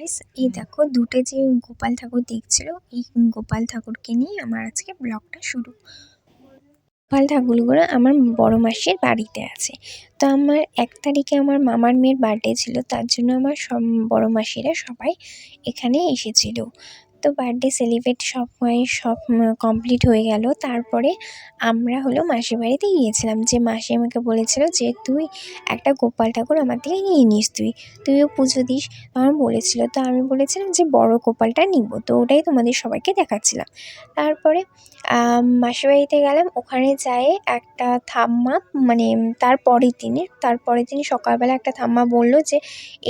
Guys এই দেখো দুটো যে গোপাল ঠাকুর দেখছিল, এই গোপাল ঠাকুরকে নিয়ে আমার আজকে ব্লগটা শুরু। গোপাল ঠাকুরগুলো আমার বড় মাসির বাড়িতে আছে। তো আমার এক তারিখে আমার মামার মেয়ের বার্থডে ছিল, তার জন্য আমার সব বড় মাসিরা সবাই এখানে এসেছিল। তো বার্থডে সেলিব্রেট সবাই সব কমপ্লিট হয়ে গেল। তারপরে আমরা হলো মাসির বাড়িতে গিয়েছিলাম। যে মাসি আমাকে বলেছিল যে, তুই একটা গোপাল ঠাকুর আমার থেকে নিয়ে নিস তুই। তুইও পুজো দিস। আমার বলেছিল। তো আমি বলেছিলাম যে, বড় গোপালটা নিব। তো ওটাই তোমাদের সবাইকে দেখাচ্ছিলাম। তারপরে মাসির বাড়িতে গেলাম। ওখানে যেয়ে একটা থাম্মা মানে তার পরের দিনে তার পরের দিন সকালবেলা একটা থাম্মা বলল যে,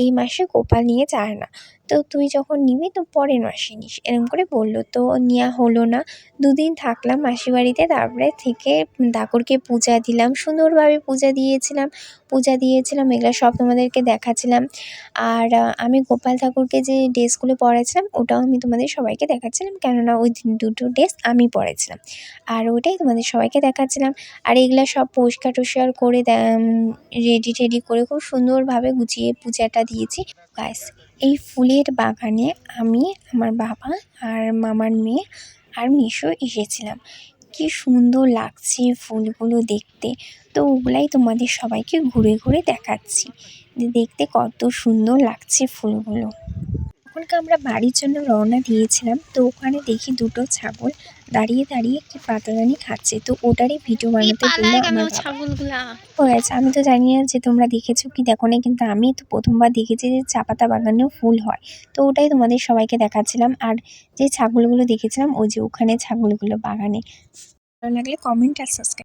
এই মাসে গোপাল নিয়ে যায় না। তো তুই যখন নিবি তো পরের মাসে নিস এরকম করে বলল। তো নেওয়া হলো না। দুদিন থাকলাম মাসির বাড়িতে তারপরে থেকে ঠাকুরকে পূজা দিলাম। সুন্দরভাবে পূজা দিয়েছিলাম পূজা দিয়েছিলাম, এগুলো সব তোমাদেরকে দেখাচ্ছিলাম। আর আমি গোপাল ঠাকুরকে যে ড্রেসগুলো পরেছিলাম, ওটাও আমি তোমাদের সবাইকে দেখাচ্ছিলাম। কেননা ওই দিন দুটো ড্রেস আমি পরেছিলাম। আর ওটাই তোমাদের সবাইকে দেখাচ্ছিলাম। আর এগুলো সব পরিষ্কার টরিষ্কার করে রেডি টেডি করে খুব সুন্দরভাবে গুছিয়ে পূজাটা দিয়েছি। ব্যাস, এই ফুলের বাগানে আমি, আমার বাবা আর মামার মেয়ে আর মিশো এসেছিলাম। কি সুন্দর লাগছে ফুলগুলো দেখতে। তো ওগুলাই তোমাদের সবাইকে ঘুরে ঘুরে দেখাচ্ছি। দেখতে কত সুন্দর লাগছে ফুলগুলো। তখনকে আমরা বাড়ির জন্য রওনা দিয়েছিলাম তো ওখানে দেখি দুটো ছাগল দাঁড়িয়ে দাঁড়িয়ে কি পাতাদানি খাচ্ছে। তো ওটারই ভিডিও বানাতে বলল আমার হয়ে আছে আমি তো জানি না যে তোমরা দেখেছ কি দেখো না কিন্তু আমি তো প্রথমবার দেখেছি যে চা পাতা বাগানেও ফুল হয়। তো ওটাই তোমাদের সবাইকে দেখাচ্ছিলাম আর যে ছাগলগুলো দেখেছিলাম ওই যে ওখানে ছাগলগুলো বাগানে। ভালো লাগলে কমেন্ট আর সাবস্ক্রাইব